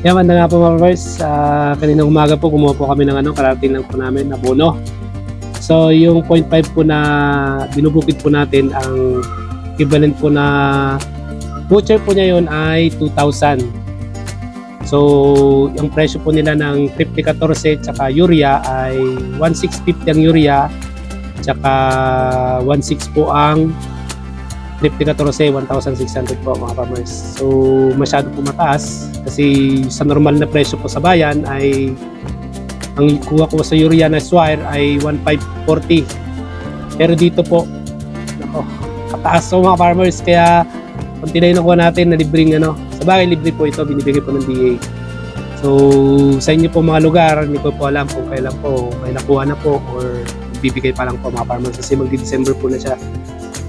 Kaya manda nga po mga farmers, uh, kaninang umaga po kumuha po kami ng ano, karating lang po namin na bono. So yung 0.5 po na binubukid po natin, ang equivalent po na voucher po niya yon ay 2,000. So yung presyo po nila ng Tripty 14 tsaka urea ay 1,650 ang urea tsaka 1,600 po ang Tripty 14, 1,600 po mga farmers. So masyado po mataas kasi sa normal na presyo po sa bayan ay ang kuha ko sa urea na swire ay 1,540. Pero dito po, nako, kataas po mga farmers kaya konti na yung natin na libreng ano. Sa bagay libre po ito, binibigay po ng DA. So sa inyo po mga lugar, hindi ko po alam kung kailan po may nakuha na po or bibigay pa lang po mga farmers kasi magdi-December po na siya.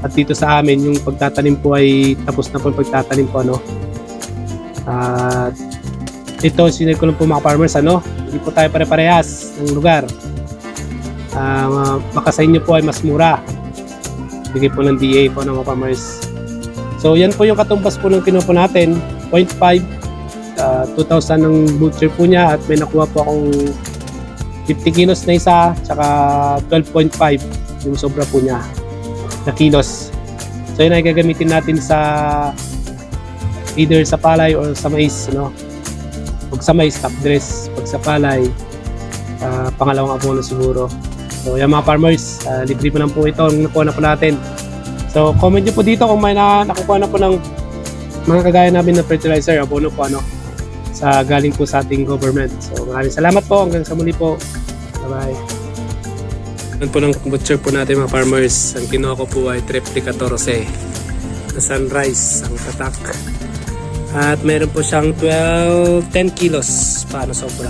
At dito sa amin, yung pagtatanim po ay tapos na po yung pagtatanim po ano. At ito, sinare ko lang po mga farmers ano, hindi po tayo pare-parehas ng lugar. Ah, baka sa inyo po ay mas mura. Bigay po ng DA po ng mga farmers. So yan po yung katumbas po ng kinuha po natin, 0.5 ah, 2,000 ng butcher po niya at may nakuha po akong 50 kilos na isa tsaka 12.5 yung sobra po niya na kilos. So yun ay gagamitin natin sa either sa palay or sa mais, no? Pag sa mais, top dress. Pag sa palay, ah, pangalawang abono siguro. So yan mga farmers, ah, libre po lang po ito ang nakuha na po natin. So comment nyo po dito kung may na, nakukuha na po ng mga kagaya namin ng fertilizer, abono po ano, sa galing po sa ating government. So maraming salamat po, hanggang sa muli po. Bye-bye. Yan po ng butcher po natin mga farmers. Ang kinuha ko po ay Tripty 14 na sunrise ang tatak. At meron po siyang 12, 10 kilos paano sobra.